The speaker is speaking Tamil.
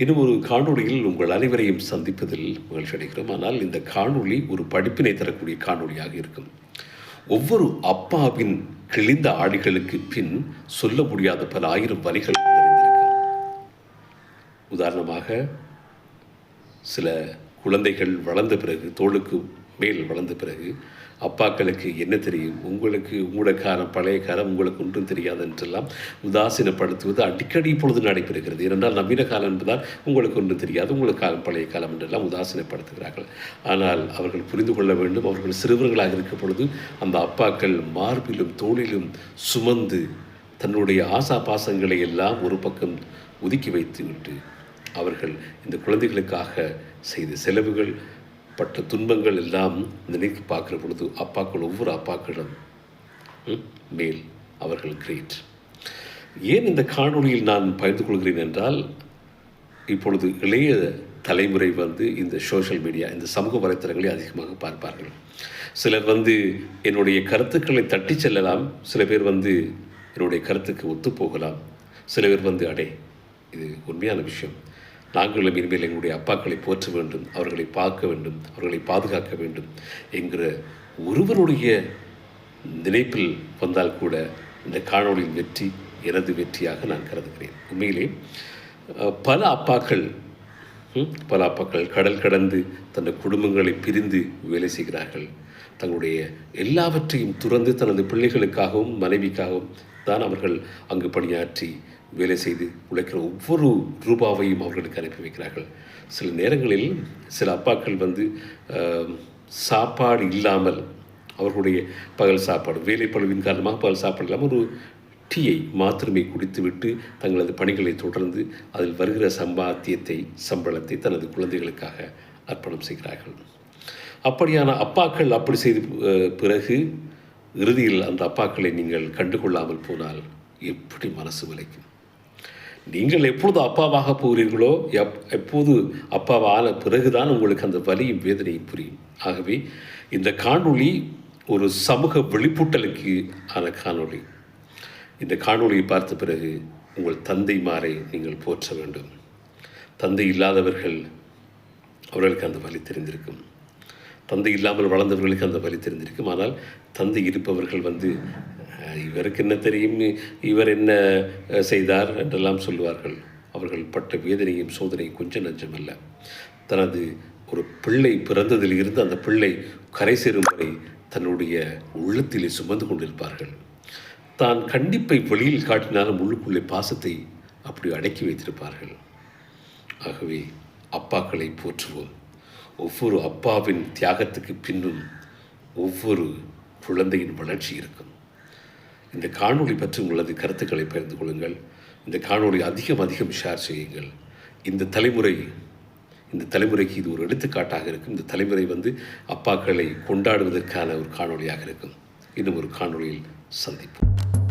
இன்னும் ஒரு காணொளியில் உங்கள் அனைவரையும் சந்திப்பதில் மகிழ்ச்சி அடைகிறோம். ஆனால் இந்த காணொளி ஒரு படிப்பினை தரக்கூடிய காணொளியாக இருக்கும். ஒவ்வொரு அப்பாவின் கிழிந்த ஆடிகளுக்கு பின் சொல்ல முடியாத பல ஆயிரம் வரிகள் நிறைந்திருக்கும். உதாரணமாக சில குழந்தைகள் வளர்ந்த பிறகு தோளுக்கு மேல் வளர்ந்த பிறகு அப்பாக்களுக்கு என்ன தெரியும்? உங்களுக்கு உங்களோட காலம் பழைய காலம் உங்களுக்கு ஒன்றும் தெரியாது என்றெல்லாம் உதாசீனப்படுத்துவது அடிக்கடி இப்பொழுது நடைபெறுகிறது. ஏனென்றால் நவீன காலம் என்பதால் உங்களுக்கு ஒன்றும் தெரியாது. உங்களுக்கு காலம் பழைய காலம் என்றெல்லாம் உதாசீனப்படுத்துகிறார்கள். ஆனால் அவர்கள் புரிந்து கொள்ள வேண்டும். அவர்கள் சிறுவர்களாக இருக்கும் பொழுது அந்த அப்பாக்கள் மார்பிலும் தோளிலும் சுமந்து தன்னுடைய ஆசா பாசங்களை எல்லாம் ஒரு பக்கம் ஒதுக்கி வைத்துவிட்டு அவர்கள் இந்த குழந்தைகளுக்காக செய்த செலவுகள் பட்ட துன்பங்கள் எல்லாம் நினைத்து பார்க்குற பொழுது அப்பாக்கள் ஒவ்வொரு அப்பாக்களும் மேல் அவர்கள் கிரேட். ஏன் இந்த காணொளியில் நான் பகிர்ந்து கொள்கிறேன் என்றால் இப்பொழுது இளைய தலைமுறை வந்து இந்த சோஷியல் மீடியா இந்த சமூக வலைத்தளங்களை அதிகமாக பார்ப்பார்கள். சிலர் வந்து என்னுடைய கருத்துக்களை தட்டி செல்லலாம் சில பேர் வந்து என்னுடைய கருத்துக்கு ஒத்துப்போகலாம் சில பேர் வந்து அடே இது உண்மையான விஷயம். நாங்களும் இனிமேல் எங்களுடைய அப்பாக்களை போற்ற வேண்டும் அவர்களை பார்க்க வேண்டும் அவர்களை பாதுகாக்க வேண்டும் என்கிற ஒருவருடைய நினைப்பில் வந்தால் கூட இந்த காணொளியின் வெற்றி எனது வெற்றியாக நான் கருதுகிறேன். உண்மையிலே பல அப்பாக்கள் பல அப்பாக்கள் கடல் கடந்து தன் குடும்பங்களை பிரிந்து வேலை செய்கிறார்கள். தங்களுடைய எல்லாவற்றையும் துறந்து தனது பிள்ளைகளுக்காகவும் மனைவிக்காகவும் தான் அவர்கள் அங்கு பணியாற்றி வேலை செய்து உழைக்கிற ஒவ்வொரு ரூபாவையும் அவர்களுக்கு அனுப்பி வைக்கிறார்கள். சில நேரங்களில் சில அப்பாக்கள் வந்து சாப்பாடு இல்லாமல் அவர்களுடைய பகல் சாப்பாடு வேலைப்பழுவின் காரணமாக பகல் சாப்பாடு இல்லாமல் ஒரு டீயை மாத்திரமே குடித்துவிட்டு தங்களது பணிகளை தொடர்ந்து அதில் வருகிற சம்பாத்தியத்தை சம்பளத்தை தனது குழந்தைகளுக்காக அர்ப்பணம் செய்கிறார்கள். அப்படியான அப்பாக்கள் அப்படி செய்து பிறகு இறுதியில் அந்த அப்பாக்களை நீங்கள் கண்டுகொள்ளாமல் போனால் எப்படி மனசு விளைக்கும் நீங்கள் எப்பொழுது அப்பாவாக போகிறீர்களோ எப் எப்போது அப்பாவான பிறகுதான் உங்களுக்கு அந்த வலியும் வேதனையும் புரியும். ஆகவே இந்த காணொளி ஒரு சமூக வெளிப்பூட்டலுக்கு ஆன காணொளி. இந்த காணொளியை பார்த்த பிறகு உங்கள் தந்தைமாரை நீங்கள் போற்ற வேண்டும். தந்தை இல்லாதவர்கள் அவர்களுக்கு அந்த வலி தெரிந்திருக்கும். தந்தை இல்லாமல் வளர்ந்தவர்களுக்கு அந்த வலி தெரிந்திருக்கும். ஆனால் தந்தை இருப்பவர்கள் வந்து இவருக்கு என்ன தெரியும்? இவர் என்ன செய்தார் என்றெல்லாம் சொல்லுவார்கள். அவர்கள் பட்ட வேதனையும் சோதனையும் கொஞ்சம் நஞ்சமல்ல. தனது ஒரு பிள்ளை பிறந்ததில் இருந்து அந்த பிள்ளை கரை சேரும் வரை தன்னுடைய உள்ளத்திலே சுமந்து கொண்டிருப்பார்கள். தான் கண்டிப்பை வெளியில் காட்டினாலும் உள்ளுக்குள்ளே பாசத்தை அப்படி அடக்கி வைத்திருப்பார்கள். ஆகவே அப்பாக்களை போற்றுவோம். ஒவ்வொரு அப்பாவின் தியாகத்துக்கு பின்னும் ஒவ்வொரு குழந்தையின் வளர்ச்சி இருக்கும். இந்த காணொளி பற்றி உங்களது கருத்துக்களை பகிர்ந்து கொள்ளுங்கள். இந்த காணொளி அதிகம் அதிகம் ஷேர் செய்யுங்கள். இந்த தலைமுறை இந்த தலைமுறைக்கு இது ஒரு எடுத்துக்காட்டாக இருக்கும். இந்த தலைமுறை வந்து அப்பாக்களை கொண்டாடுவதற்கான ஒரு காணொளியாக இருக்கும். இன்னும் ஒரு காணொளியில் சந்திப்போம்.